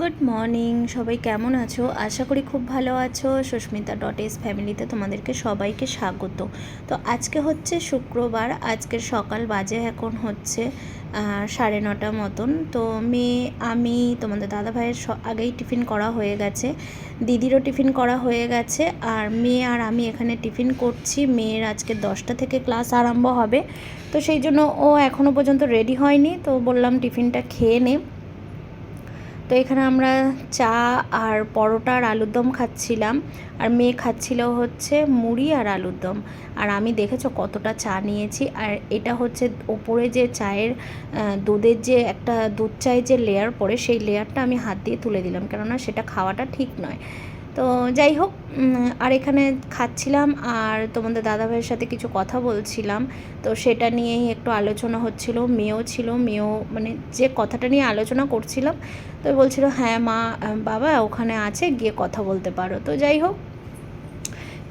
Good morning সবাই কেমন আছো? আশা করি খুব ভালো আছো। সুস্মিতা ডট এস ফ্যামিলিতে তোমাদেরকে সবাইকে স্বাগত। তো আজকে হচ্ছে শুক্রবার। আজকের সকাল বাজে এখন হচ্ছে সাড়ে নটা মতন। তো মেয়ে আমি, তোমাদের দাদা ভাইয়ের আগেই টিফিন করা হয়ে গেছে। দিদিরও টিফিন করা হয়ে গেছে। আর মেয়ে আর আমি এখানে টিফিন করছি। মেয়ের আজকে দশটা থেকে ক্লাস আরম্ভ হবে। তো সেই জন্য ও এখনও পর্যন্ত রেডি হয়নি। তো বললাম টিফিনটা খেয়ে নে। তো এখানে আমরা চা আর পরোটা আর আলুর দম খাচ্ছিলাম। আর মেয়ে খাচ্ছিল হচ্ছে মুড়ি আর আলুর দম। আর আমি দেখেছ কতটা চা নিয়েছি। আর এটা হচ্ছে ওপরে যে চায়ের দুধের যে একটা দুধ চায়ের যে লেয়ার পরে সেই লেয়ারটা আমি হাত দিয়ে তুলে দিলাম। কেননা সেটা খাওয়াটা ঠিক নয়। তো যাই হোক আর এখানে খাচ্ছিলাম আর তোমাদের দাদাভাইয়ের সাথে কিছু কথা বলছিলাম। তো সেটা নিয়েই একটু আলোচনা হচ্ছিল, মেয়েও ছিল, মেয়েও মানে যে কথাটা নিয়ে আলোচনা করছিলাম, তো বলছিল হ্যাঁ মা বাবা ওখানে আছে, গিয়ে কথা বলতে পারো। তো যাই হোক,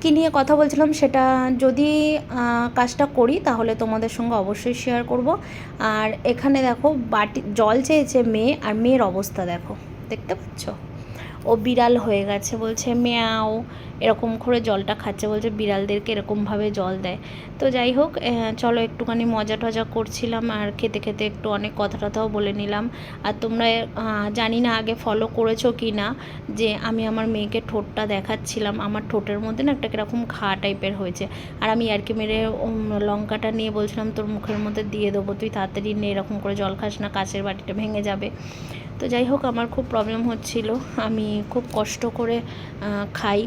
কী নিয়ে কথা বলছিলাম সেটা যদি কাজটা করি তাহলে তোমাদের সঙ্গে অবশ্যই শেয়ার করব। আর এখানে দেখো, বাটি, জল চেয়েছে মেয়ে আর মেয়ের অবস্থা দেখো, দেখতে পাচ্ছ? ও বিড়াল হয়ে গেছে, বলছে মেয়াও এরকম করে জলটা খাচ্ছে, বলছে বিড়ালদেরকে এরকমভাবে জল দেয়। তো যাই হোক চলো একটুখানি মজা টজা করছিলাম আর খেতে খেতে একটু অনেক কথা টথাও বলে নিলাম। আর তোমরা জানি না আগে ফলো করেছ কি না, যে আমি আমার মেয়েকে ঠোঁটটা দেখাচ্ছিলাম, আমার ঠোঁটের মধ্যে না একটা কীরকম ঘা টাইপের হয়েছে। আর আমি ইয়ার্কি মেরে লঙ্কাটা নিয়ে বলছিলাম তোর মুখের মধ্যে দিয়ে দেবো, তুই তাড়াতাড়ি নে, এরকম করে জল খাস না, কাচের বাটিটা ভেঙে যাবে। তো যাই হোক, আমার খুব প্রবলেম হচ্ছিল। আমি খুব কষ্ট করে খাই।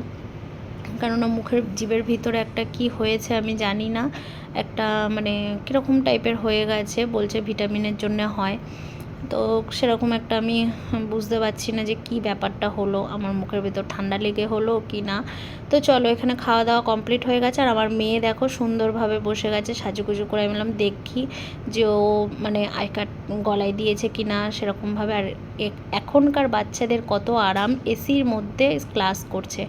কেননা মুখের জীবের ভিতরে একটা কি হয়েছে আমি জানি না। একটা মানে কীরকম টাইপের হয়ে গেছে, বলছে ভিটামিনের জন্য হয়। তো সেরকম একটা আমি বুঝতে পারছি না যে কি ব্যাপারটা হলো, আমার মুখের ভেতর ঠান্ডা লেগে হলো কি না। তো চলো এখানে খাওয়া দাওয়া কমপ্লিট হয়ে গেছে, আর আমার মেয়ে দেখো সুন্দরভাবে বসে গেছে, সাজুগুজু করে আমি বললাম, দেখি যে ও মানে আই কার্ড গলায় দিয়েছে কি না সেরকমভাবে। আর এখনকার বাচ্চাদের কত আরাম, এসির মধ্যে ক্লাস করছে।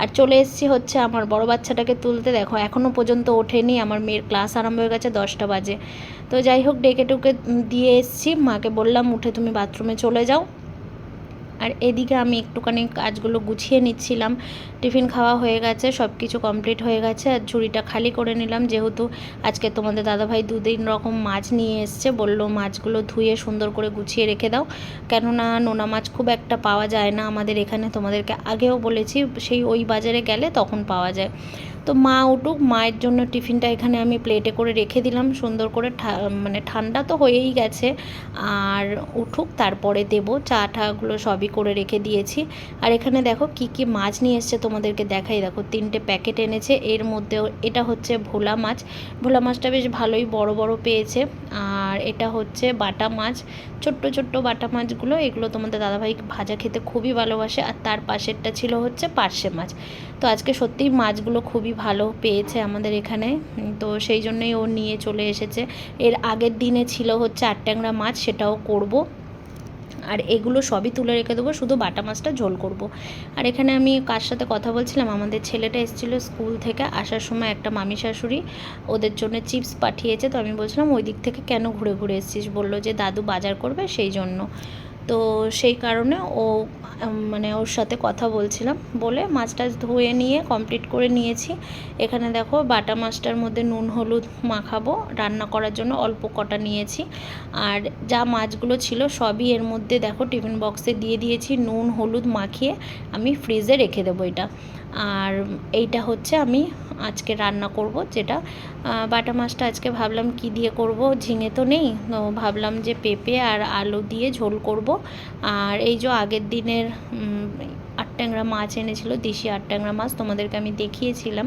আর চলে এসেছি হচ্ছে আমার বড় বাচ্চাটাকে তুলতে। দেখো এখনও পর্যন্ত ওঠেনি। আমার মেয়ের ক্লাস আরম্ভ হয়ে গেছে দশটা বাজে। তো যাই হোক, ডেকে টুকে দিয়ে এসেছি। মাকে বললাম, উঠে তুমি বাথরুমে চলে যাও। আর এদিকে আমি একটুখানি কাজগুলো গুছিয়ে নিচ্ছিলাম। টিফিন খাওয়া হয়ে গেছে সব কিছু কমপ্লিট হয়ে গেছে আর ঝুড়িটা খালি করে নিলাম। যেহেতু আজকে তোমাদের দাদাভাই দু তিন রকম মাছ নিয়ে এসছে, বলল মাছগুলো ধুয়ে সুন্দর করে গুছিয়ে রেখে দাও। কেননা নোনা মাছ খুব একটা পাওয়া যায় না আমাদের এখানে। তোমাদেরকে আগেও বলেছি, সেই ওই বাজারে গেলে তখন পাওয়া যায়। তো মা উঠুক, মায়ের জন্য টিফিনটা এখানে আমি প্লেটে করে রেখে দিলাম। সুন্দর করে মানে ঠান্ডা তো হয়েই গেছে। আর উঠুক, তারপরে দেবো। চা ঠাগুলো সবই করে রেখে দিয়েছি। আর এখানে দেখো কি কি মাছ নিয়ে এসছে তোমাদেরকে দেখাই। দেখো, তিনটে প্যাকেট এনেছে। এর মধ্যেও এটা হচ্ছে ভোলা মাছ। ভোলা মাছটা বেশ ভালোই বড় বড় পেয়েছে। আর এটা হচ্ছে বাটা মাছ। ছোট্ট ছোট্ট বাটা মাছগুলো, এগুলো তোমাদের দাদাভাই ভাজা খেতে খুবই ভালোবাসে। আর তার পাশেরটা ছিল হচ্ছে পার্শে মাছ। তো আজকে সত্যিই মাছগুলো খুবই ভালো পেয়েছে আমাদের এখানে। তো সেই জন্যই ও নিয়ে চলে এসেছে। এর আগের দিনে ছিল হচ্ছে আটট্যাংরা মাছ, সেটাও করব। আর এগুলো সবই তুলে রেখে দেবো, শুধু বাটা মাছটা ঝোল করব। আর এখানে আমি কার সাথে কথা বলছিলাম? আমাদের ছেলেটা এসেছিল স্কুল থেকে আসার সময় একটা মামি শাশুড়ি ওদের জন্য চিপস পাঠিয়েছে। তো আমি বলছিলাম, ওই দিক থেকে কেন ঘুরে ঘুরে এসেছিস? বলল যে, দাদু বাজার করবে সেই জন্য। তো সেই কারণে ও মানে ওর সাথে কথা বলছিলাম। বলে মাছটা ধুয়ে নিয়ে কমপ্লিট করে নিয়েছি। এখানে দেখো বাটা মাছটার মধ্যে নুন, হলুদ মাখাবো। রান্না করার জন্য অল্প কটা নিয়েছি। আর যা মাছগুলো ছিল সবই এর মধ্যে দেখো টিফিন বক্সে দিয়ে দিয়েছি। নুন, হলুদ মাখিয়ে আমি ফ্রিজে রেখে দেবো এটা। আর এইটা হচ্ছে আমি আজকে রান্না করব যেটা বাটা মাছটা আজকে ভাবলাম কি দিয়ে করব, ঝিঙে তো নেই, তো ভাবলাম যে পেঁপে আর আলু দিয়ে ঝোল করব। আর এই যে আগের দিনের আটট্যাংরা মাছ এনেছিল, দেশি আটট্যাংরা মাছ, তোমাদেরকে আমি দেখিয়েছিলাম।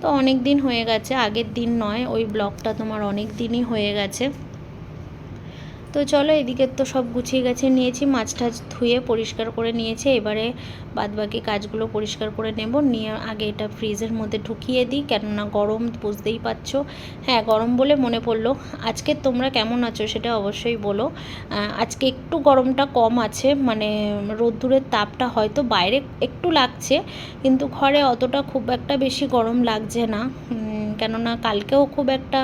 তো অনেক দিন হয়ে গেছে, আগের দিন নয়, ওই ব্লগটা তোমার অনেক দিনই হয়ে গেছে। তো চলো, এদিকে তো সব গুছিয়ে গেছে, নিয়েছি মাছ টাছ ধুয়ে পরিষ্কার করে নিয়েছি। এবারে বাদবাকি কাজগুলো পরিষ্কার করে নেব। নিয়ে আগে এটা ফ্রিজের মধ্যে ঢুকিয়ে দিই, কেননা গরম বুঝতেই পারছ। হ্যাঁ গরম বলে মনে পড়ল। আজকে তোমরা কেমন আছো সেটা অবশ্যই বলো। আজকে একটু গরমটা কম আছে মানে রোদ্দুরের তাপটা হয়তো বাইরে একটু লাগছে, কিন্তু ঘরে অতটা খুব একটা বেশি গরম লাগছে না। কেননা কালকেও খুব একটা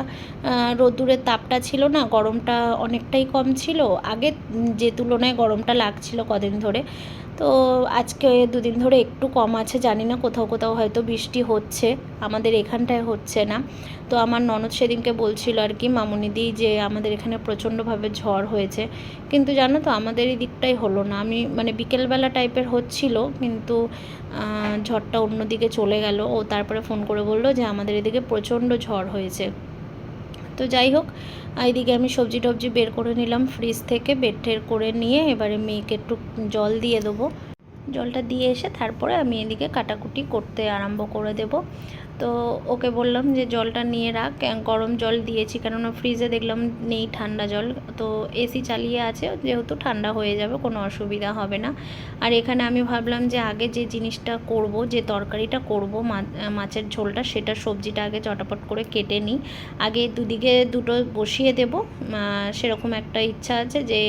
রোদ্দুরের তাপটা ছিল না, গরমটা অনেকটাই কম ছিল। আগে যে তুলনায় গরমটা লাগছিল কদিন ধরে। তো আজকে দুদিন ধরে একটু কম আছে, জানি না কোথাও কোথাও হয়তো বৃষ্টি হচ্ছে, আমাদের এখানটায় হচ্ছে না। তো আমার ননদ সেদিনকে বলছিল আর কি মামুনিদি যে আমাদের এখানে প্রচণ্ডভাবে ঝড় হয়েছে। কিন্তু জানো তো, আমাদের এই দিকটাই হলো না। আমি মানে বিকেলবেলা টাইপের হচ্ছিল, কিন্তু ঝড়টা অন্যদিকে চলে গেল। ও তারপরে ফোন করে বলল যে, আমাদের এদিকে প্রচণ্ড ঝড় হয়েছে। তো যাই হোক এইদিকে আমি সবজি টবজি বের করে নিলাম ফ্রিজ থেকে বের টের করে নিয়ে এবারে মেয়েকে একটু জল দিয়ে দেবো। জলটা দিয়ে এসে তারপরে আমি এদিকে কাটাকুটি করতে আরম্ভ করে দেব। তো ওকে বললাম যে জলটা নিয়ে রাখ গরম জল দিয়েছি, কেননা ফ্রিজে দেখলাম নেই ঠান্ডা জল। তো এসি চালিয়ে আছে, যেহেতু ঠান্ডা হয়ে যাবে, কোনো অসুবিধা হবে না। আর এখানে আমি ভাবলাম যে আগে যে জিনিসটা করব, যে তরকারিটা করব মাছের ঝোলটা, সেটা সবজিটা আগে চটাপট করে কেটে নিই। আগে দুদিকে দুটো বসিয়ে দেব সেরকম একটা ইচ্ছা আছে যে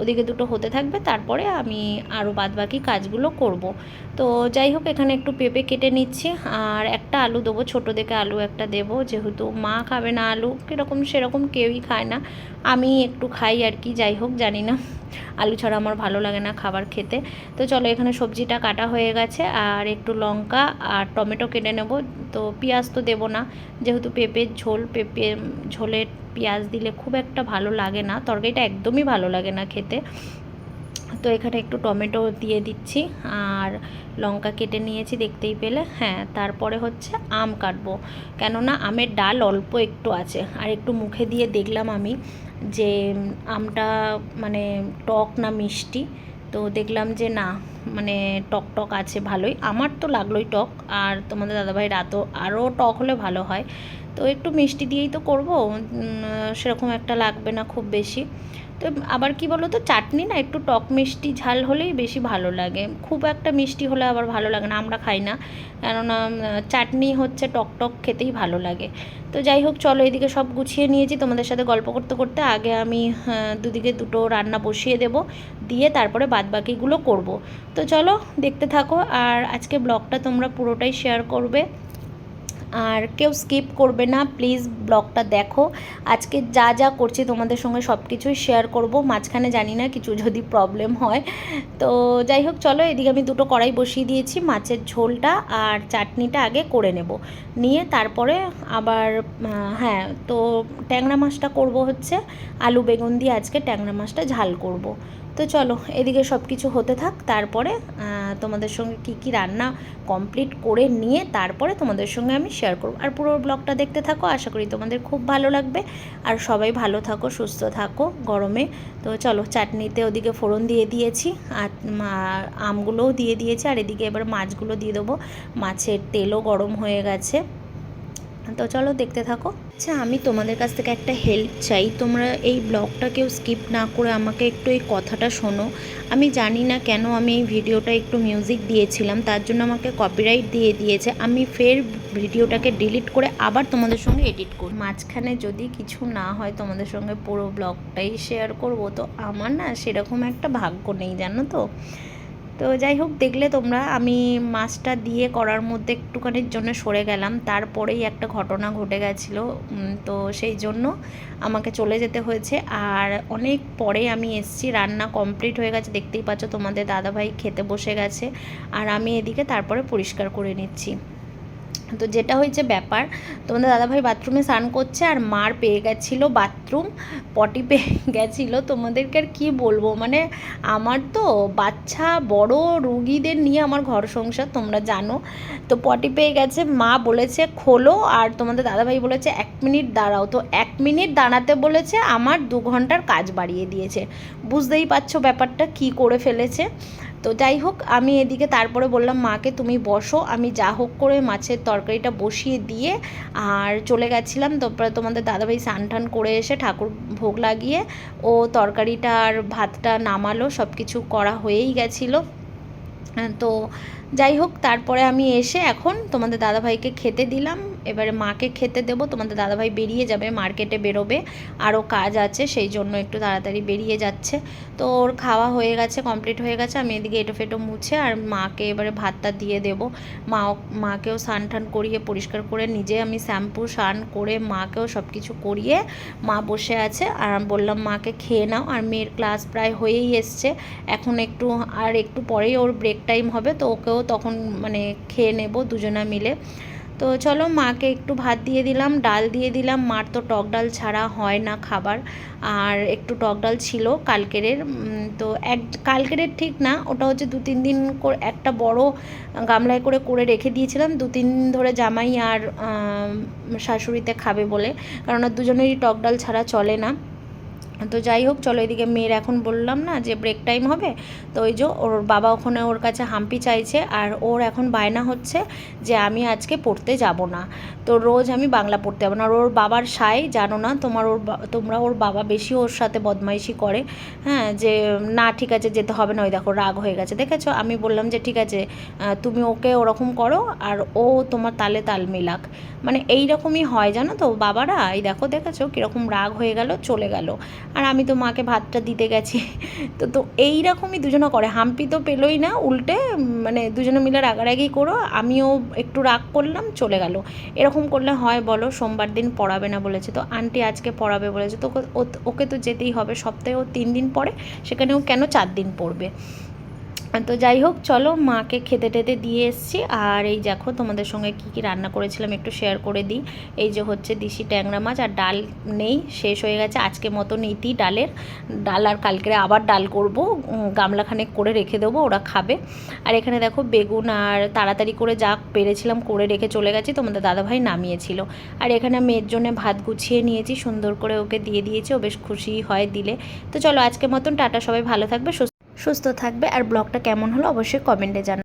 ওদিকে দুটো হতে থাকবে, তারপরে আমি আরও বাদবাকি কাজগুলো করব। তো যাই হোক, এখানে একটু পেঁপে কেটে নিচ্ছি, আর একটা আলু দেবো ছোটো দেখে আলু একটা দেবো। যেহেতু মা খাবে না আলু, কীরকম সেরকম কেউই খায় না। আমি একটু খাই আর কি, যাই হোক, জানি না। আলু ছাড়া আমার ভালো লাগে না খাবার খেতে। তো চলো, এখানে সবজিটা কাটা হয়ে গেছে। আর একটু লঙ্কা আর টমেটো কেটে নেব। তো পেঁয়াজ তো দেবো না। যেহেতু পেঁপের ঝোল, পেঁপে ঝোলের পেঁয়াজ দিলে খুব একটা ভালো লাগে না। তরকারিটা একদমই ভালো লাগে না খেতে। তো এখানে একটু টমেটো দিয়ে দিচ্ছি আর লঙ্কা কেটে নিয়েছি, দেখতেই পেলে। হ্যাঁ তারপরে হচ্ছে আম কাটবো। কেননা আমের ডাল অল্প একটু আছে। আর একটু মুখে দিয়ে দেখলাম আমি যে, আমটা মানে টক না মিষ্টি। তো দেখলাম যে না মানে টক টক আছে ভালোই। আমার তো লাগলোই টক। আর তোমাদের দাদাভাই রাতও আরও টক হলে ভালো হয়। তো একটু মিষ্টি দিয়েই তো করব। সেরকম একটা লাগবে না খুব বেশি। তো আবার কি বলো তো চাটনি না একটু টক মিষ্টি ঝাল হলেই বেশি ভালো লাগে। খুব একটা মিষ্টি হলে আবার ভালো লাগে না, আমরা খাই না। কেননা চাটনি হচ্ছে টক টক খেতেই ভালো লাগে। তো যাই হোক, চলো এদিকে সব গুছিয়ে নিয়েছি, তোমাদের সাথে গল্প করতে করতে আগে আমি দুদিকে দুটো রান্না বসিয়ে দেব, দিয়ে তারপরে বাদবাকিগুলো করব। তো চলো, দেখতে থাকো, আর আজকে ব্লগটা তোমরা পুরোটাই শেয়ার করবে। আর কেউ স্কিপ করবে না, প্লিজ ব্লগটা দেখো। আজকে যা যা করছি তোমাদের সঙ্গে সব কিছুই শেয়ার করব, মাঝখানে জানি না কিছু যদি প্রবলেম হয়। তো যাই হোক, চলো এদিকে আমি দুটো কড়াই বসিয়ে দিয়েছি, মাছের ঝোলটা আর চাটনিটা আগে করে নেব। নিয়ে তারপরে আবার হ্যাঁ তো ট্যাংরা মাছটা করব হচ্ছে, আলু বেগুন দিয়ে আজকে ট্যাংরা মাছটা ঝাল করব। তো চলো, এদিকে সব কিছু হতে থাক, তারপরে তোমাদের সঙ্গে কি কি রান্না কমপ্লিট করে নিয়ে তারপরে তোমাদের সঙ্গে আমি শেয়ার করব। আর পুরো ব্লগটা দেখতে থাকো, আশা করি তোমাদের খুব ভালো লাগবে। আর সবাই ভালো থাকো, সুস্থ থাকো গরমে। তো চলো, চাটনিতে ওদিকে ফোড়ন দিয়ে দিয়েছি, আর আমগুলোও দিয়ে দিয়েছি। আর এদিকে এবার মাছগুলো দিয়ে দেবো। মাছের তেলও গরম হয়ে গেছে। তো চলো দেখতে থাকো। আচ্ছা আমি তোমাদের কাছ থেকে একটা হেল্প চাই। তোমরা এই ব্লগটা কেউ স্কিপ না করে আমাকে একটু এই কথাটা শোনো। আমি জানি না কেন আমি এই ভিডিওটা একটু মিউজিক দিয়েছিলাম, তার জন্য আমাকে কপিরাইট দিয়ে দিয়েছে। আমি ফের ভিডিওটাকে ডিলিট করে আবার তোমাদের সঙ্গে এডিট করব মাঝখানে যদি কিছু না হয় তোমাদের সঙ্গে পুরো ব্লগটাই শেয়ার করব। তো আমার না সেরকম একটা ভাগ্য নেই, জানো তো? তো যাই হোক দেখলে তোমরা, আমি মাছটা দিয়ে করার মধ্যে একটুখানির জন্য সরে গেলাম। তারপরেই একটা ঘটনা ঘটে গেছিল তো সেই জন্য আমাকে চলে যেতে হয়েছে। আর অনেক পরে আমি এসছি, রান্না কমপ্লিট হয়ে গেছে, দেখতেই পাচ্ছ তোমাদের দাদাভাই খেতে বসে গেছে। আর আমি এদিকে তারপরে পরিষ্কার করে নিচ্ছি। তো যেটা হয়েছে ব্যাপার, তোমাদের দাদাভাই বাথরুমে স্নান করছে আর মার পেয়ে গেছিল বাথরুম, পটি পেয়ে গেছিল। তোমাদেরকে আর কী বলব? মানে আমার তো বাচ্চা বড় রুগীদের নিয়ে আমার ঘর সংসার, তোমরা জানো। তো পটি পেয়ে গেছে, মা বলেছে খোলো আর তোমাদের দাদাভাই বলেছে এক মিনিট দাঁড়াও। তো এক মিনিট দাঁড়াতে বলেছে, আমার দু ঘণ্টার কাজ বাড়িয়ে দিয়েছে। বুঝতেই পারছ ব্যাপারটা কি করে ফেলেছে। তো যাই হোক, আমি এদিকে তারপরে বললাম, মাকে তুমি বসো, আমি যা হোক করে মাছের তরকারিটা বসিয়ে দিয়ে আর চলে গেছিলাম। তারপরে তোমাদের দাদাভাই টান করে এসে ঠাকুর ভোগ লাগিয়ে ও তরকারিটা আর ভাতটা নামালো সব কিছু করা হয়েই গেছিল। তো যাই হোক, তারপরে আমি এসে এখন তোমাদের দাদাভাইকে খেতে দিলাম। এবারে মাকে খেতে দেবো, তোমাদের দাদাভাই বেরিয়ে যাবে, মার্কেটে বেরোবে, আরও কাজ আছে, সেই জন্য একটু তাড়াতাড়ি বেরিয়ে যাচ্ছে। তো ওর খাওয়া হয়ে গেছে কমপ্লিট হয়ে গেছে, আমি এদিকে এটো ফেটো মুছে আর মাকে এবারে ভাতটা দিয়ে দেব। মা মাকেও স্নান টান করিয়ে পরিষ্কার করে নিজে আমি শ্যাম্পু, স্নান করে মাকেও সব কিছু করিয়ে মা বসে আছে আর বললাম, মাকে খেয়ে নাও। আর মেয়ের ক্লাস প্রায় হয়েই এসছে। এখন একটু, আর একটু পরেই ওর ব্রেক টাইম হবে, তো ওকেও তখন মানে খেয়ে নেব দুজনা মিলে। তো চলো মাকে একটু ভাত দিয়ে দিলাম, ডাল দিয়ে দিলাম। মার তো টক ডাল ছাড়া হয় না খাবার। আর একটু টক ডাল ছিল কালকেরের তো এক কালকেরের ঠিক না, ওটা হচ্ছে দু তিন দিন একটা বড় গামলায় করে করে রেখে দিয়েছিলাম। দু তিন দিন ধরে জামাই আর শাশুড়িতে খাবে বলে কারণ দুজনেরই টক ডাল ছাড়া চলে না। তো যাই হোক চলো এদিকে মেয়ের এখন বললাম না যে ব্রেক টাইম হবে। তো ওই যে ওর বাবা ওখানে ওর কাছে হাম্পি চাইছে আর ওর এখন বায়না হচ্ছে যে আমি আজকে পড়তে যাব না। তো রোজ আমি বাংলা পড়তে যাব না। আর ওর বাবার সাই, জানো না, তোমার ওর তোমরা ওর বাবা বেশি ওর সাথে বদমাইশি করে। হ্যাঁ যে না, ঠিক আছে, যেতে হবে না। ওই দেখো, রাগ হয়ে গেছে, দেখেছ? আমি বললাম যে, ঠিক আছে তুমি ওকে ওরকম করো আর ও তোমার তালে তাল মিলাক। মানে এই রকমই হয়, জানো তো, বাবারা? এই দেখো, দেখেছ? কীরকম রাগ হয়ে গেল, চলে গেল। আর আমি তো মাকে ভাতটা দিতে গেছি। তো তো এইরকমই দুজনে করে। হাম্পি তো পেলোই না, উল্টে মানে দুজনে মিলে রাগারাগি করো, আমিও একটু রাগ করলাম, চলে গেল। এরকম করলে হয় বলো, সোমবার দিন পড়াবে না বলেছে তো, আন্টি আজকে পড়াবে বলেছে। তো ওকে- তো যেতেই হবে, সপ্তাহে ও তিন দিন পরে সেখানে ও কেন চার দিন পড়বে? তো যাই হোক, চলো মাকে খেতে টেতে দিয়ে এসছি। আর এই দেখো, তোমাদের সঙ্গে কি কি রান্না করেছিলাম একটু শেয়ার করে দিই। এই যে হচ্ছে দিশি ট্যাংরা মাছ আর ডাল নেই, শেষ হয়ে গেছে। আজকে মতো নেইতি ডালের ডাল আর কালকে আবার ডাল করব। গামলাখানেক করে রেখে দেবো, ওরা খাবে। আর এখানে দেখো বেগুন আর তাড়াতাড়ি করে যা পেরেছিলাম করে রেখে চলে গেছি। তোমাদের দাদাভাই নামিয়েছিল। আর এখানে মেয়ের জন্য ভাত গুছিয়ে নিয়েছি, সুন্দর করে ওকে দিয়ে দিয়েছি। ও বেশ খুশি হয় দিলে। তো চলো আজকের মতন টাটা, সবাই ভালো থাকবে, সুস্থ সুস্থ থাকবে আর ব্লগটা কেমন হলো অবশ্যই কমেন্টে জানাবে